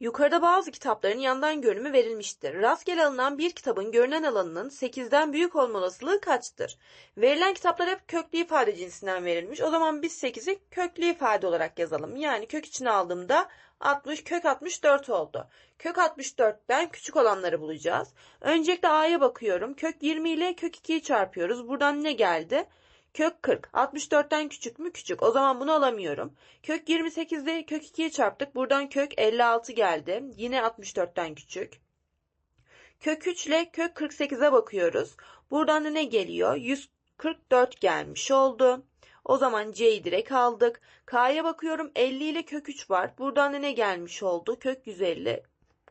Yukarıda bazı kitapların yandan görünümü verilmiştir. Rastgele alınan bir kitabın görünen alanının 8'den büyük olma olasılığı kaçtır? Verilen kitaplar hep köklü ifade cinsinden verilmiş. O zaman biz 8'i köklü ifade olarak yazalım. Yani kök içine aldığımda 60 kök 64 oldu. Kök 64'ten küçük olanları bulacağız. Öncelikle A'ya bakıyorum. Kök 20 ile kök 2'yi çarpıyoruz. Buradan ne geldi? Kök 40. 64'ten küçük mü? Küçük. O zaman bunu alamıyorum. Kök 28'de kök 2'yi çarptık. Buradan kök 56 geldi. Yine 64'ten küçük. Kök 3 ile kök 48'e bakıyoruz. Buradan da ne geliyor? 144 gelmiş oldu. O zaman C'yi direkt aldık. K'ya bakıyorum 50 ile kök 3 var. Buradan da ne gelmiş oldu? Kök 150.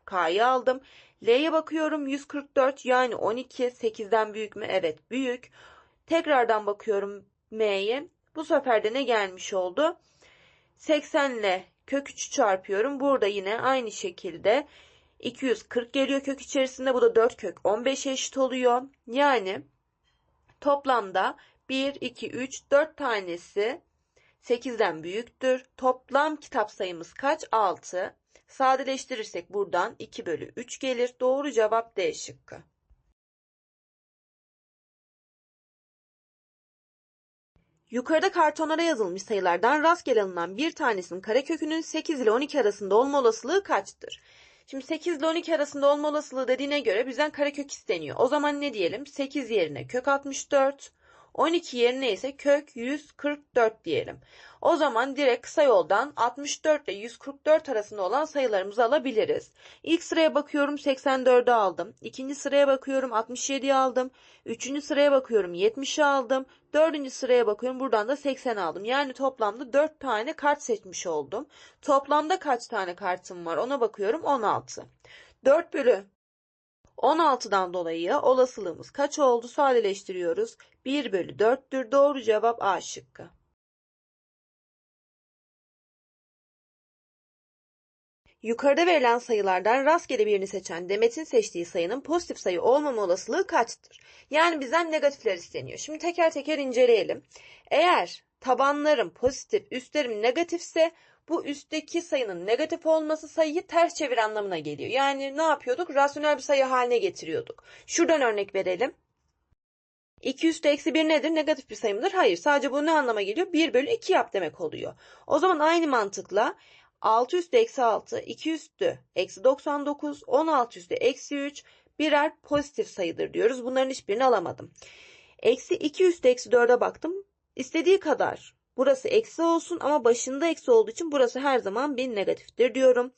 K'yı aldım. L'ye bakıyorum 144 yani 12 8'den büyük mü? Evet büyük. Tekrardan bakıyorum M'ye. Bu sefer de ne gelmiş oldu? 80 ile kök 3'ü çarpıyorum. Burada yine aynı şekilde 240 geliyor kök içerisinde. Bu da 4 kök 15 eşit oluyor. Yani toplamda 1, 2, 3, 4 tanesi 8'den büyüktür. Toplam kitap sayımız kaç? 6. Sadeleştirirsek buradan 2 bölü 3 gelir. Doğru cevap D şıkkı. Yukarıda kartonlara yazılmış sayılardan rastgele alınan bir tanesinin karekökünün 8 ile 12 arasında olma olasılığı kaçtır? Şimdi 8 ile 12 arasında olma olasılığı dediğine göre bizden karekök isteniyor. O zaman ne diyelim? 8 yerine kök 64, 12 yerine ise kök 144 diyelim. O zaman direkt kısa yoldan 64 ile 144 arasında olan sayılarımızı alabiliriz. İlk sıraya bakıyorum 84'ü aldım. İkinci sıraya bakıyorum 67'yi aldım. Üçüncü sıraya bakıyorum 70'i aldım. Dördüncü sıraya bakıyorum buradan da 80 aldım. Yani toplamda 4 tane kart seçmiş oldum. Toplamda kaç tane kartım var ona bakıyorum 16. 4 bölü 16'dan dolayı olasılığımız kaç oldu? Sadeleştiriyoruz. 1 bölü 4'tür. Doğru cevap A şıkkı. Yukarıda verilen sayılardan rastgele birini seçen Demet'in seçtiği sayının pozitif sayı olmama olasılığı kaçtır? Yani bizden negatifler isteniyor. Şimdi teker teker inceleyelim. Eğer tabanlarım pozitif, üstlerim negatifse bu üstteki sayının negatif olması sayıyı ters çevir anlamına geliyor. Yani ne yapıyorduk? Rasyonel bir sayı haline getiriyorduk. Şuradan örnek verelim. 2 üstü eksi 1 nedir? Negatif bir sayı mıdır? Hayır. Sadece bu ne anlama geliyor? 1 bölü 2 yap demek oluyor. O zaman aynı mantıkla 6 üstü eksi 6, 2 üstü eksi 99, 16 üstü eksi 3 birer pozitif sayıdır diyoruz. Bunların hiçbirini alamadım. Eksi 2 üstü eksi 4'e baktım. İstediği kadar burası eksi olsun ama başında eksi olduğu için burası her zaman bir negatiftir diyorum.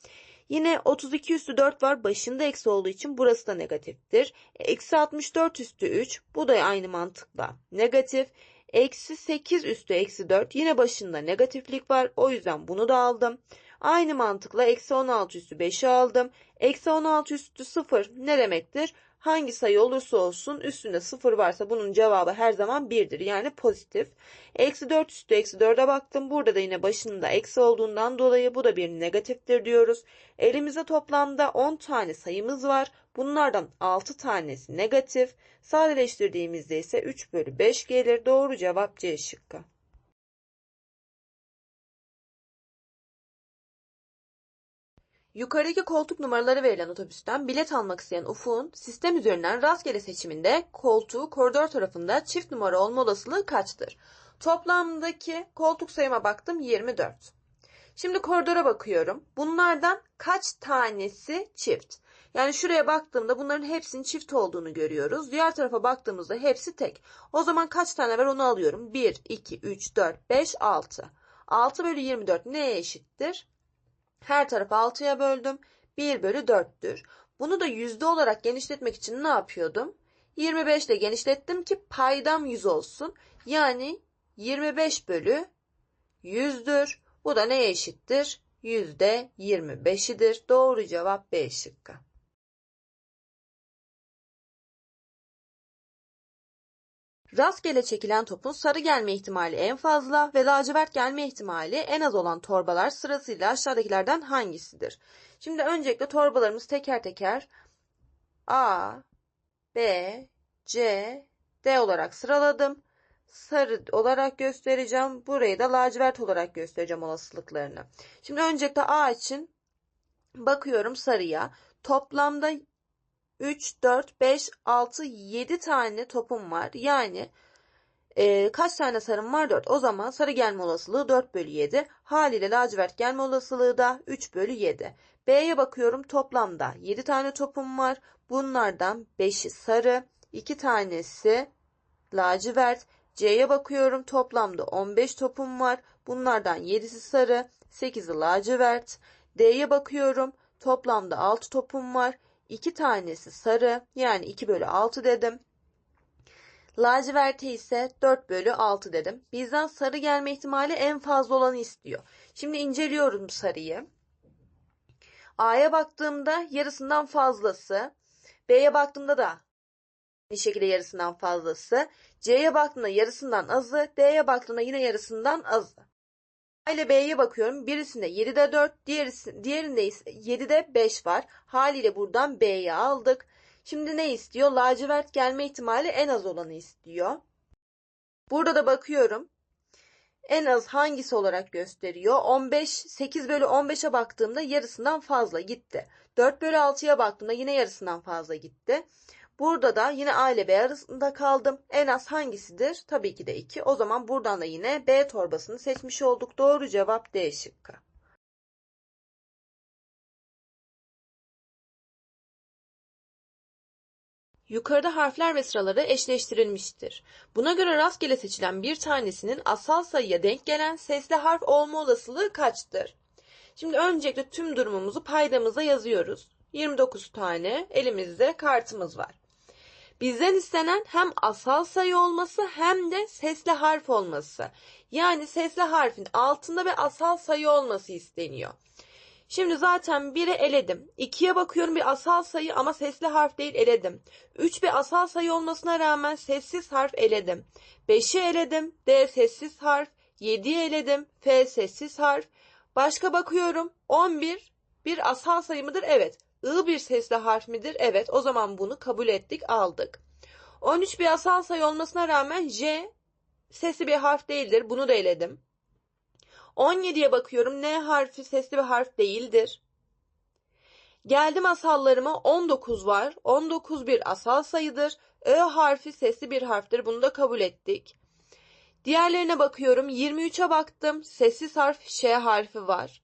Yine 32 üstü 4 var. Başında eksi olduğu için burası da negatiftir. Eksi 64 üstü 3. Bu da aynı mantıkla negatif. Eksi 8 üstü eksi 4. Yine başında negatiflik var. O yüzden bunu da aldım. Aynı mantıkla eksi 16 üstü 5'i aldım. Eksi 16 üstü 0 ne demektir? Hangi sayı olursa olsun üstünde 0 varsa bunun cevabı her zaman 1'dir. Yani pozitif. Eksi 4 üstü eksi 4'e baktım. Burada da yine başında eksi olduğundan dolayı bu da bir negatiftir diyoruz. Elimizde toplamda 10 tane sayımız var. Bunlardan 6 tanesi negatif. Sadeleştirdiğimizde ise 3 bölü 5 gelir. Doğru cevap C şıkkı. Yukarıdaki koltuk numaraları verilen otobüsten bilet almak isteyen Ufuk'un sistem üzerinden rastgele seçiminde koltuğu koridor tarafında çift numara olma olasılığı kaçtır? Toplamdaki koltuk sayıma baktım 24. Şimdi koridora bakıyorum. Bunlardan kaç tanesi çift? Yani şuraya baktığımda bunların hepsinin çift olduğunu görüyoruz. Diğer tarafa baktığımızda hepsi tek. O zaman kaç tane var onu alıyorum. 1, 2, 3, 4, 5, 6. 6 bölü 24 neye eşittir? Her tarafı 6'ya böldüm. 1 bölü 4'tür. Bunu da yüzde olarak genişletmek için ne yapıyordum? 25 ile genişlettim ki paydam 100 olsun. Yani 25 bölü 100'dür. Bu da neye eşittir? Yüzde 25'idir. Doğru cevap B şıkkı. Rastgele çekilen topun sarı gelme ihtimali en fazla ve lacivert gelme ihtimali en az olan torbalar sırasıyla aşağıdakilerden hangisidir? Şimdi öncelikle torbalarımız teker teker A, B, C, D olarak sıraladım. Sarı olarak göstereceğim. Burayı da lacivert olarak göstereceğim olasılıklarını. Şimdi öncelikle A için Bakıyorum sarıya. Toplamda 3, 4, 5, 6, 7 tane topum var. Yani e, kaç tane sarım var? 4. O zaman sarı gelme olasılığı 4 bölü 7. Haliyle lacivert gelme olasılığı da 3 bölü 7. B'ye bakıyorum toplamda 7 tane topum var. Bunlardan 5'i sarı, 2 tanesi lacivert. C'ye bakıyorum toplamda 15 topum var. Bunlardan 7'si sarı, 8'i lacivert. D'ye bakıyorum toplamda 6 topum var. 2 tanesi sarı yani 2 bölü 6 dedim. Laciverte ise 4 bölü 6 dedim. Bizden sarı gelme ihtimali en fazla olanı istiyor. Şimdi inceliyorum sarıyı. A'ya baktığımda yarısından fazlası. B'ye baktığımda da aynı şekilde yarısından fazlası. C'ye baktığımda yarısından azı. D'ye baktığımda yine yarısından azı. A ile B'ye bakıyorum. Birisinde 7'de 4, diğerisi, diğerinde ise 7'de 5 var. Haliyle buradan B'yi aldık. Şimdi ne istiyor? Lacivert gelme ihtimali en az olanı istiyor. Burada da bakıyorum. En az hangisi olarak gösteriyor? 15, 8 bölü 15'e baktığımda yarısından fazla gitti. 4 bölü 6'ya baktığımda yine yarısından fazla gitti. Burada da yine A ile B arasında kaldım. En az hangisidir? Tabii ki de 2. O zaman buradan da yine B torbasını seçmiş olduk. Doğru cevap D şıkkı. Yukarıda harfler ve sıraları eşleştirilmiştir. Buna göre rastgele seçilen bir tanesinin asal sayıya denk gelen sesli harf olma olasılığı kaçtır? Şimdi öncelikle tüm durumumuzu paydamıza yazıyoruz. 29 tane elimizde kartımız var. Bizden istenen hem asal sayı olması hem de sesli harf olması. Yani sesli harfin altında bir asal sayı olması isteniyor. Şimdi zaten biri eledim. 2'ye bakıyorum bir asal sayı ama sesli harf değil eledim. 3 bir asal sayı olmasına rağmen sessiz harf eledim. 5'i eledim. D sessiz harf. 7'yi eledim. F sessiz harf. Başka bakıyorum. 11 bir asal sayı mıdır? Evet. I bir sesli harf midir? Evet. O zaman bunu kabul ettik, aldık. 13 bir asal sayı olmasına rağmen J sesli bir harf değildir. Bunu da eledim. 17'ye bakıyorum. N harfi sesli bir harf değildir. Geldim asallarıma 19 var. 19 bir asal sayıdır. Ö harfi sesli bir harftir. Bunu da kabul ettik. Diğerlerine bakıyorum. 23'e baktım. Sessiz harf Ş harfi var.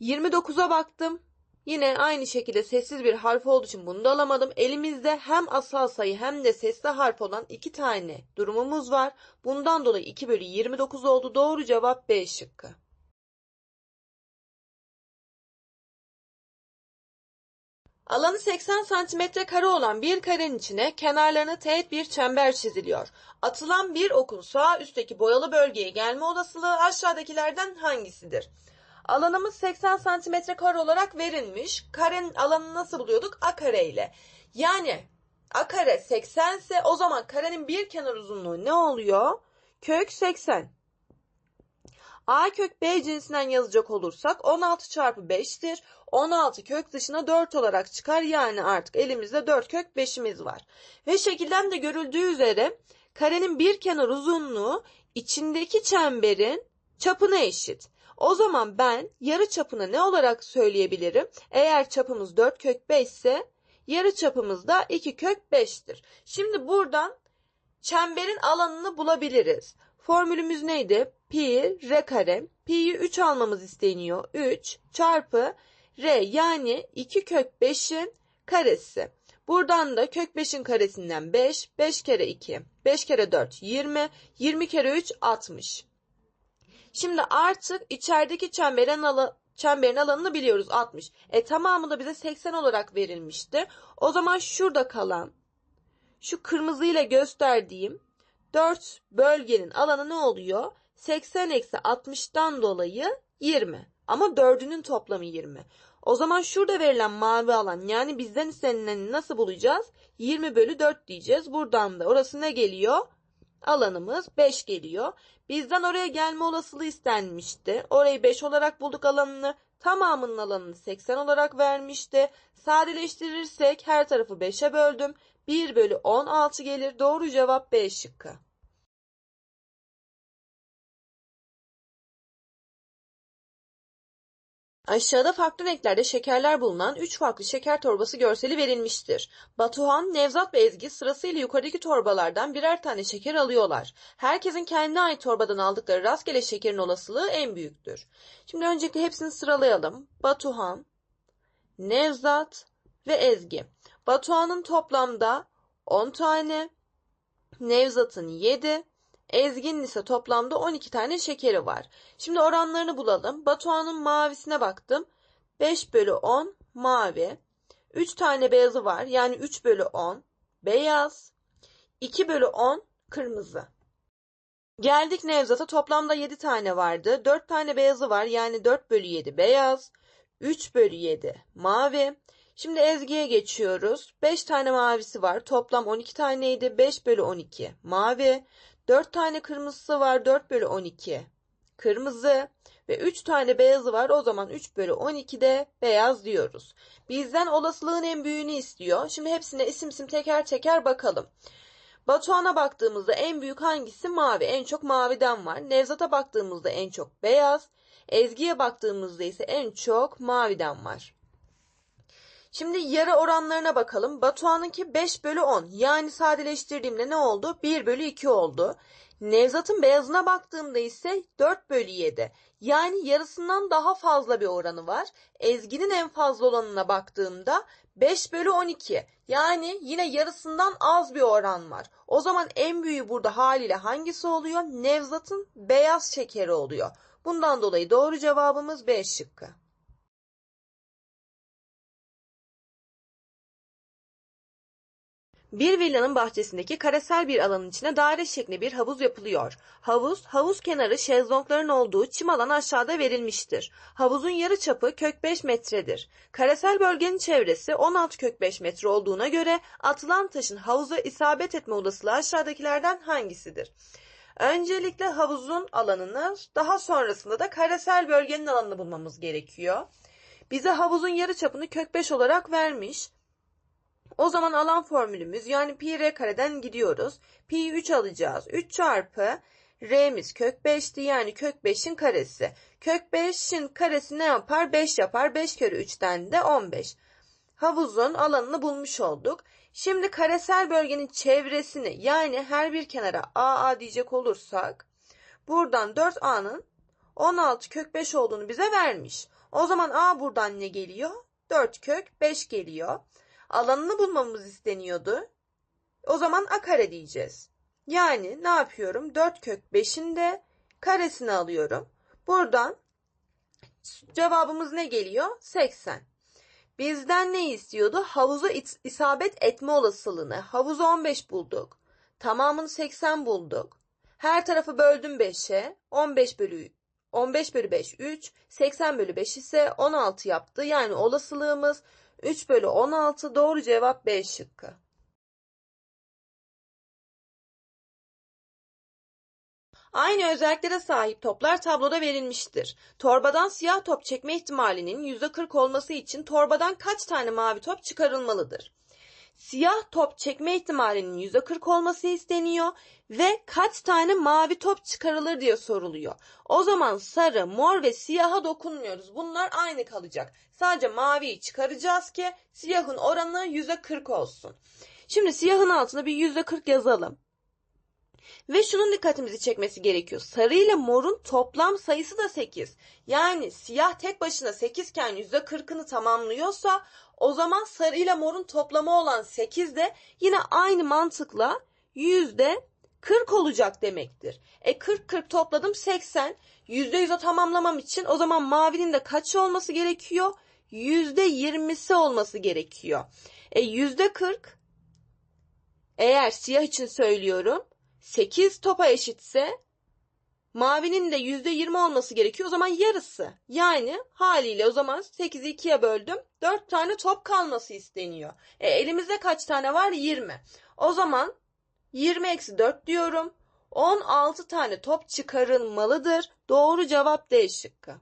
29'a baktım. Yine aynı şekilde sessiz bir harf olduğu için bunu da alamadım. Elimizde hem asal sayı hem de sesli harf olan iki tane durumumuz var. Bundan dolayı 2 bölü 29 oldu. Doğru cevap B şıkkı. Alanı 80 santimetre kare olan bir karenin içine kenarlarına teğet bir çember çiziliyor. Atılan bir okun sağ üstteki boyalı bölgeye gelme olasılığı aşağıdakilerden hangisidir? Alanımız 80 santimetre kare olarak verilmiş. Karenin alanını nasıl buluyorduk? A kare ile. Yani A kare 80 ise o zaman karenin bir kenar uzunluğu ne oluyor? Kök 80. A kök B cinsinden yazacak olursak 16 çarpı 5'tir. 16 kök dışına 4 olarak çıkar. Yani artık elimizde 4 kök 5'imiz var. Ve şekilden de görüldüğü üzere karenin bir kenar uzunluğu içindeki çemberin çapına eşit. O zaman ben yarı çapını ne olarak söyleyebilirim? Eğer çapımız 4 kök 5 ise yarı çapımız da 2 kök 5'tir. Şimdi buradan çemberin alanını bulabiliriz. Formülümüz neydi? Pi r kare. Pi'yi 3 almamız isteniyor. 3 çarpı r yani 2 kök 5'in karesi. Buradan da kök 5'in karesinden 5, 5 kere 2, 5 kere 4 20, 20 kere 3 60. Şimdi artık içerideki çemberin, alı, çemberin alanını biliyoruz 60. E tamamı da bize 80 olarak verilmişti. O zaman şurada kalan şu kırmızıyla gösterdiğim 4 bölgenin alanı ne oluyor? 80 eksi 60'tan dolayı 20. Ama 4'ünün toplamı 20. O zaman şurada verilen mavi alan yani bizden istenileni nasıl bulacağız? 20 bölü 4 diyeceğiz. Buradan da orası ne geliyor? Alanımız 5 geliyor. Bizden oraya gelme olasılığı istenmişti. Orayı 5 olarak bulduk alanını. Tamamının alanını 80 olarak vermişti. Sadeleştirirsek her tarafı 5'e böldüm. 1 bölü 16 gelir. Doğru cevap B şıkkı. Aşağıda farklı renklerde şekerler bulunan 3 farklı şeker torbası görseli verilmiştir. Batuhan, Nevzat ve Ezgi sırasıyla yukarıdaki torbalardan birer tane şeker alıyorlar. Herkesin kendine ait torbadan aldıkları rastgele şekerin olasılığı en büyüktür. Şimdi öncelikle hepsini sıralayalım. Batuhan, Nevzat ve Ezgi. Batuhan'ın toplamda 10 tane, Nevzat'ın 7, Ezgi'nin ise toplamda 12 tane şekeri var. Şimdi oranlarını bulalım. Batuhan'ın mavisine baktım. 5 bölü 10 mavi. 3 tane beyazı var. Yani 3 bölü 10 beyaz. 2 bölü 10 kırmızı. Geldik Nevzat'a toplamda 7 tane vardı. 4 tane beyazı var. Yani 4 bölü 7 beyaz. 3 bölü 7 mavi. Şimdi Ezgi'ye geçiyoruz. 5 tane mavisi var. Toplam 12 taneydi. 5 bölü 12 mavi. 4 tane kırmızısı var 4 bölü 12 kırmızı ve 3 tane beyazı var o zaman 3 bölü 12 de beyaz diyoruz. Bizden olasılığın en büyüğünü istiyor. Şimdi hepsine isim isim teker teker bakalım. Batuhan'a baktığımızda en büyük hangisi mavi? En çok maviden var. Nevzat'a baktığımızda en çok beyaz. Ezgi'ye baktığımızda ise en çok maviden var. Şimdi yarı oranlarına bakalım. Batuhan'ınki 5 bölü 10. Yani sadeleştirdiğimde ne oldu? 1 bölü 2 oldu. Nevzat'ın beyazına baktığımda ise 4 bölü 7. Yani yarısından daha fazla bir oranı var. Ezgi'nin en fazla olanına baktığımda 5 bölü 12. Yani yine yarısından az bir oran var. O zaman en büyüğü burada haliyle hangisi oluyor? Nevzat'ın beyaz şekeri oluyor. Bundan dolayı doğru cevabımız B şıkkı. Bir villanın bahçesindeki karesel bir alanın içine daire şeklinde bir havuz yapılıyor. Havuz, havuz kenarı şezlongların olduğu çim alan aşağıda verilmiştir. Havuzun yarı çapı kök 5 metredir. Karesel bölgenin çevresi 16 kök 5 metre olduğuna göre atılan taşın havuza isabet etme olasılığı aşağıdakilerden hangisidir? Öncelikle havuzun alanını, daha sonrasında da karesel bölgenin alanını bulmamız gerekiyor. Bize havuzun yarı çapını kök 5 olarak vermiş. O zaman alan formülümüz yani pi r kareden gidiyoruz. Pi 3 alacağız. 3 çarpı r'miz kök 5'ti yani kök 5'in karesi. Kök 5'in karesi ne yapar? 5 yapar. 5 kere 3'ten de 15. Havuzun alanını bulmuş olduk. Şimdi karesel bölgenin çevresini yani her bir kenara AA diyecek olursak buradan 4A'nın 16 kök 5 olduğunu bize vermiş. O zaman A buradan ne geliyor? 4 kök 5 geliyor alanını bulmamız isteniyordu. O zaman a kare diyeceğiz. Yani ne yapıyorum? 4 kök 5'in de karesini alıyorum. Buradan cevabımız ne geliyor? 80. Bizden ne istiyordu? Havuza isabet etme olasılığını. Havuzu 15 bulduk. Tamamını 80 bulduk. Her tarafı böldüm 5'e. 15 bölü 15 bölü 5 3. 80 bölü 5 ise 16 yaptı. Yani olasılığımız 3 bölü 16 doğru cevap B şıkkı. Aynı özelliklere sahip toplar tabloda verilmiştir. Torbadan siyah top çekme ihtimalinin %40 olması için torbadan kaç tane mavi top çıkarılmalıdır? Siyah top çekme ihtimalinin %40 olması isteniyor ve kaç tane mavi top çıkarılır diye soruluyor. O zaman sarı, mor ve siyaha dokunmuyoruz. Bunlar aynı kalacak. Sadece maviyi çıkaracağız ki siyahın oranı %40 olsun. Şimdi siyahın altına bir %40 yazalım. Ve şunun dikkatimizi çekmesi gerekiyor. Sarı ile morun toplam sayısı da 8. Yani siyah tek başına 8 iken %40'ını tamamlıyorsa o zaman sarı ile morun toplamı olan 8 de yine aynı mantıkla yüzde 40 olacak demektir. E 40 40 topladım 80. %100'e tamamlamam için o zaman mavinin de kaç olması gerekiyor? %20'si olması gerekiyor. E %40 eğer siyah için söylüyorum 8 topa eşitse Mavinin de %20 olması gerekiyor. O zaman yarısı. Yani haliyle o zaman 8'i 2'ye böldüm. 4 tane top kalması isteniyor. E, elimizde kaç tane var? 20. O zaman 20 eksi 4 diyorum. 16 tane top çıkarılmalıdır. Doğru cevap D şıkkı.